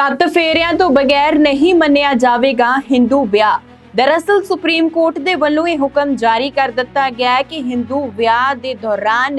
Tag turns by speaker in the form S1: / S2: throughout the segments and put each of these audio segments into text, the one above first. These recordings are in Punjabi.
S1: ਸੱਤ ਫੇਰਿਆਂ ਤੋਂ ਬਗੈਰ ਨਹੀਂ ਮੰਨਿਆ ਜਾਵੇਗਾ ਹਿੰਦੂ ਵਿਆਹ। ਦਰਅਸਲ, ਸੁਪਰੀਮ ਕੋਰਟ ਦੇ ਵੱਲੋਂ ਇਹ ਹੁਕਮ ਜਾਰੀ ਕਰ ਦਿੱਤਾ ਗਿਆ ਹੈ ਕਿ ਹਿੰਦੂ ਵਿਆਹ ਦੇ ਦੌਰਾਨ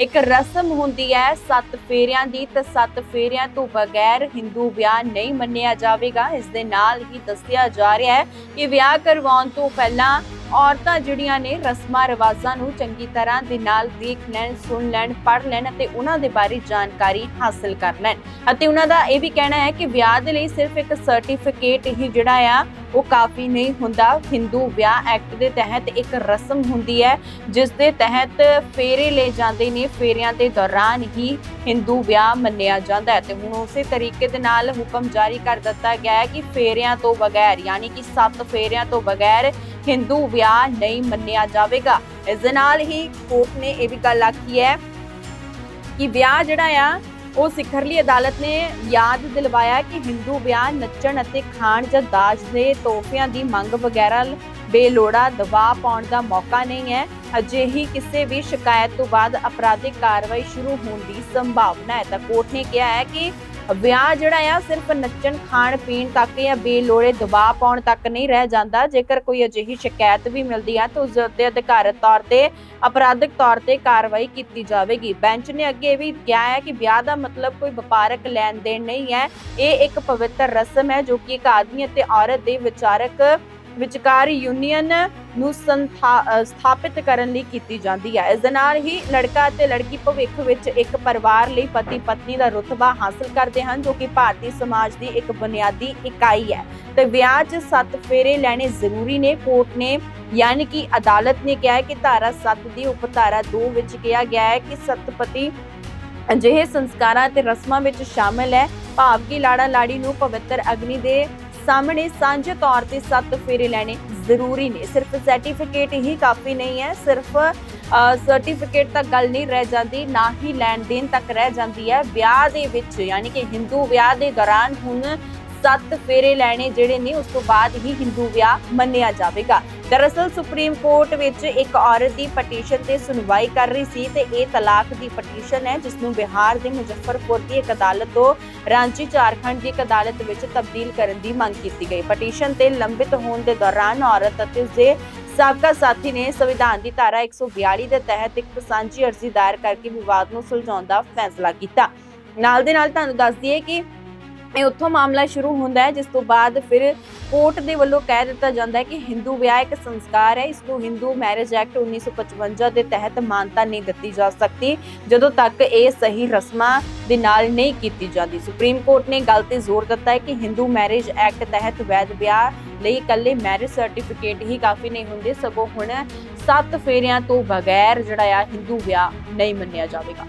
S1: ਇੱਕ ਰਸਮ ਹੁੰਦੀ ਹੈ, ਸੱਤ ਫੇਰਿਆਂ ਦੀ ਤੇ ਸੱਤ ਫੇਰਿਆਂ ਤੋਂ ਬਗੈਰ ਹਿੰਦੂ ਵਿਆਹ ਨਹੀਂ ਮੰਨਿਆ ਜਾਵੇਗਾ। ਇਸ ਦੇ ਨਾਲ ਹੀ ਦੱਸਿਆ ਜਾ ਰਿਹਾ ਹੈ ਕਿ ਵਿਆਹ ਕਰਵਾਉਣ ਤੋਂ ਪਹਿਲਾਂ ਔਰਤਾਂ ਜਿਹੜੀਆਂ ਨੇ ਰਸਮਾਂ ਰਿਵਾਜ਼ਾਂ ਨੂੰ ਚੰਗੀ ਤਰ੍ਹਾਂ ਦੇ ਨਾਲ ਦੇਖ ਲੈਣ, ਸੁਣ ਲੈਣ, ਪੜ੍ਹ ਲੈਣ ਅਤੇ ਉਹਨਾਂ ਦੇ ਬਾਰੇ ਜਾਣਕਾਰੀ ਹਾਸਲ ਕਰ ਲੈਣ। ਅਤੇ ਉਹਨਾਂ ਦਾ ਇਹ ਵੀ ਕਹਿਣਾ ਹੈ ਕਿ ਵਿਆਹ ਦੇ ਲਈ ਸਿਰਫ ਇੱਕ ਸਰਟੀਫਿਕੇਟ ਹੀ ਜਿਹੜਾ ਆ ਉਹ ਕਾਫੀ ਨਹੀਂ ਹੁੰਦਾ। ਹਿੰਦੂ ਵਿਆਹ ਐਕਟ ਦੇ ਤਹਿਤ ਇੱਕ ਰਸਮ ਹੁੰਦੀ ਹੈ, ਜਿਸ ਦੇ ਤਹਿਤ ਫੇਰੇ ਲਏ ਜਾਂਦੇ ਨੇ। ਫੇਰਿਆਂ ਦੇ ਦੌਰਾਨ ਹੀ ਹਿੰਦੂ ਵਿਆਹ ਮੰਨਿਆ ਜਾਂਦਾ ਹੈ। ਤੇ ਹੁਣ ਉਸੇ ਤਰੀਕੇ ਦੇ ਨਾਲ ਹੁਕਮ ਜਾਰੀ ਕਰ ਦਿੱਤਾ ਗਿਆ ਹੈ ਕਿ ਫੇਰਿਆਂ ਤੋਂ ਬਗੈਰ, ਯਾਨੀ ਕਿ ਸੱਤ ਫੇਰਿਆਂ ਤੋਂ ਬਗੈਰ ਹਿੰਦੂ ਵਿਆਹ ਨਹੀਂ ਮੰਨਿਆ ਜਾਵੇਗਾ। ਇਸ ਦੇ ਨਾਲ ਹੀ ਕੋਰਟ ਨੇ ਇਹ ਵੀ ਗੱਲ ਆਖੀ ਹੈ ਕਿ ਵਿਆਹ ਜਿਹੜਾ ਆ ਉਹ ਸਿਖਰਲੀ ਅਦਾਲਤ ਨੇ ਯਾਦ ਦਿਲਵਾਇਆ ਕਿ ਹਿੰਦੂ ਵਿਆਹ ਨੱਚਣ ਅਤੇ ਖਾਣ ਜਾਂ ਦਾਜ ਦੇ ਤੋਹਫਿਆਂ ਦੀ ਮੰਗ ਵਗੈਰਾ ਬੇਲੋੜਾ ਦਬਾਅ ਪਾਉਣ ਦਾ ਮੌਕਾ ਨਹੀਂ ਹੈ। ਅਜਿਹੀ ਕਿਸੇ ਵੀ ਸ਼ਿਕਾਇਤ ਤੋਂ ਬਾਅਦ ਅਪਰਾਧਿਕ ਕਾਰਵਾਈ ਸ਼ੁਰੂ ਹੋਣ ਦੀ ਸੰਭਾਵਨਾ ਹੈ। ਤਾਂ ਕੋਰਟ ਨੇ ਕਿਹਾ ਹੈ ਕਿ ਵਿਆਹ ਜਿਹੜਾ ਆ ਸਿਰਫ ਨੱਚਣ, ਖਾਣ, ਪੀਣ ਤੱਕ ਜਾਂ ਬੇਲੋੜੇ ਦਬਾਅ ਪਾਉਣ ਤੱਕ ਨਹੀਂ ਰਹਿ ਜਾਂਦਾ। ਜੇਕਰ ਕੋਈ ਅਜਿਹੀ ਸ਼ਿਕਾਇਤ ਵੀ ਮਿਲਦੀ ਹੈ ਤਾਂ ਉਸ ਦੇ ਉੱਤੇ ਅਧਿਕਾਰਤ ਤੌਰ ਤੇ, ਅਪਰਾਧਿਕ ਤੌਰ ਤੇ ਕਾਰਵਾਈ ਕੀਤੀ ਜਾਵੇਗੀ। ਬੈਂਚ ਨੇ ਅੱਗੇ ਵੀ ਕਿਹਾ ਹੈ ਕਿ ਵਿਆਹ ਦਾ ਮਤਲਬ ਕੋਈ ਵਪਾਰਕ ਲੈਣ ਦੇਣ ਨਹੀਂ ਹੈ। ਇਹ ਇੱਕ ਪਵਿੱਤਰ ਰਸਮ ਹੈ, ਜੋ ਕਿ ਇੱਕ ਆਦਮੀ ਅਤੇ ਔਰਤ ਦੇ ਵਿਚਾਰਕ ਵਿਚਕਾਰ ਯੂਨੀਅਨ ਨੂੰ ਸਥਾਪਿਤ ਕਰਨ ਲਈ ਕੀਤੀ ਜਾਂਦੀ ਹੈ। ਇਸ ਦੇ ਨਾਲ ਹੀ ਲੜਕਾ ਅਤੇ ਲੜਕੀ ਭਵਿੱਖ ਵਿੱਚ ਇੱਕ ਪਰਿਵਾਰ ਲਈ ਪਤੀ ਪਤਨੀ ਦਾ ਰੁਤਬਾ ਹਾਸਲ ਕਰਦੇ ਹਨ, ਜੋ ਕਿ ਭਾਰਤੀ ਸਮਾਜ ਦੀ ਇੱਕ ਬੁਨਿਆਦੀ ਇਕਾਈ ਹੈ। ਤੇ ਵਿਆਹ 'ਚ ਸੱਤ ਫੇਰੇ ਲੈਣੇ ਜ਼ਰੂਰੀ ਨੇ। ਕੋਰਟ ਨੇ ਯਾਨੀ ਕਿ ਅਦਾਲਤ ਨੇ ਕਿਹਾ ਹੈ ਕਿ ਧਾਰਾ 7 ਦੀ ਉਪਧਾਰਾ 2 ਵਿੱਚ ਕਿਹਾ ਗਿਆ ਹੈ ਕਿ ਸਤਪਤੀ ਅਜਿਹੇ ਸੰਸਕਾਰਾਂ ਤੇ ਰਸਮਾਂ ਵਿੱਚ ਸ਼ਾਮਲ ਹੈ। ਭਾਵ ਕਿ ਲਾੜਾ ਲਾੜੀ ਨੂੰ ਪਵਿੱਤਰ ਅਗਨੀ ਦੇ ਸਾਹਮਣੇ ਸਾਂਝੇ ਤੌਰ ਤੇ ਸੱਤ ਫੇਰੇ ਲੈਣੇ ਜ਼ਰੂਰੀ ਨੇ। ਸਿਰਫ ਸਰਟੀਫਿਕੇਟ ਹੀ ਕਾਫੀ ਨਹੀਂ ਹੈ, ਸਿਰਫ ਸਰਟੀਫਿਕੇਟ ਤੱਕ ਗੱਲ ਨਹੀਂ ਰਹਿ ਜਾਂਦੀ, ਨਾ ਹੀ ਲੈਣ ਦੇਣ ਤੱਕ ਰਹਿ ਜਾਂਦੀ ਹੈ। ਵਿਆਹ ਦੇ ਵਿੱਚ, ਯਾਨੀ ਕਿ ਹਿੰਦੂ ਵਿਆਹ ਦੇ ਦੌਰਾਨ ਹੁਣ ਸੱਤ ਫੇਰੇ ਲੈਣੇ ਜਿਹੜੇ ਨੇ, ਉਸ ਤੋਂ ਬਾਅਦ ਹੀ ਹਿੰਦੂ ਵਿਆਹ ਮੰਨਿਆ ਜਾਵੇਗਾ। ਦਰਅਸਲ ਸੁਪਰੀਮ ਕੋਰਟ ਵਿੱਚ ਇੱਕ ਔਰਤ ਦੀ ਪਟੀਸ਼ਨ ਤੇ ਸੁਣਵਾਈ ਕਰ ਰਹੀ ਸੀ ਤੇ ਇਹ ਤਲਾਕ ਦੀ ਪਟੀਸ਼ਨ ਹੈ ਜਿਸ ਨੂੰ ਬਿਹਾਰ ਦੇ ਮੁਜ਼ੱਫਰਪੁਰ ਦੀ ਇੱਕ ਅਦਾਲਤ ਤੋਂ ਰਾਂਚੀ ਝਾਰਖੰਡ ਦੀ ਇੱਕ ਅਦਾਲਤ ਵਿੱਚ ਤਬਦੀਲ ਕਰਨ ਦੀ ਮੰਗ ਕੀਤੀ ਗਈ। ਪਟੀਸ਼ਨ ਤੇ ਲੰਬਿਤ ਹੋਣ ਦੇ ਦੌਰਾਨ ਔਰਤ ਅਤੇ ਉਸਦੇ ਸਾਬਕਾ ਸਾਥੀ ਨੇ ਸੰਵਿਧਾਨ ਦੀ ਧਾਰਾ 142 ਦੇ ਤਹਿਤ ਇੱਕ ਸਾਂਝੀ ਅਰਜ਼ੀ ਦਾਇਰ ਕਰਕੇ ਵਿਵਾਦ ਨੂੰ ਸੁਲਝਾਉਣ ਦਾ ਫੈਸਲਾ ਕੀਤਾ। ਨਾਲ ਦੇ ਨਾਲ ਤੁਹਾਨੂੰ ਦੱਸ ਦਈਏ ਕਿ ਇਹ ਉੱਥੋਂ ਮਾਮਲਾ ਸ਼ੁਰੂ ਹੁੰਦਾ ਹੈ, ਜਿਸ ਤੋਂ ਬਾਅਦ ਫਿਰ ਕੋਰਟ ਦੇ ਵੱਲੋਂ ਕਹਿ ਦਿੱਤਾ ਜਾਂਦਾ ਹੈ ਕਿ ਹਿੰਦੂ ਵਿਆਹ ਇੱਕ ਸੰਸਕਾਰ ਹੈ। ਇਸ ਨੂੰ ਹਿੰਦੂ ਮੈਰਿਜ ਐਕਟ 1955 ਦੇ ਤਹਿਤ ਮਾਨਤਾ ਨਹੀਂ ਦਿੱਤੀ ਜਾ ਸਕਦੀ, ਜਦੋਂ ਤੱਕ ਇਹ ਸਹੀ ਰਸਮਾਂ ਦੇ ਨਾਲ ਨਹੀਂ ਕੀਤੀ ਜਾਂਦੀ। ਸੁਪਰੀਮ ਕੋਰਟ ਨੇ ਗੱਲ ਤੇ ਜ਼ੋਰ ਦਿੱਤਾ ਹੈ ਕਿ ਹਿੰਦੂ ਮੈਰਿਜ ਐਕਟ ਤਹਿਤ ਵੈਦ ਵਿਆਹ ਲਈ ਇਕੱਲੇ ਮੈਰਿਜ ਸਰਟੀਫਿਕੇਟ ਹੀ ਕਾਫੀ ਨਹੀਂ ਹੁੰਦੇ, ਸਗੋਂ ਹੁਣ ਸੱਤ ਫੇਰਿਆਂ ਤੋਂ ਬਗੈਰ ਜਿਹੜਾ ਆ ਹਿੰਦੂ ਵਿਆਹ ਨਹੀਂ ਮੰਨਿਆ ਜਾਵੇਗਾ।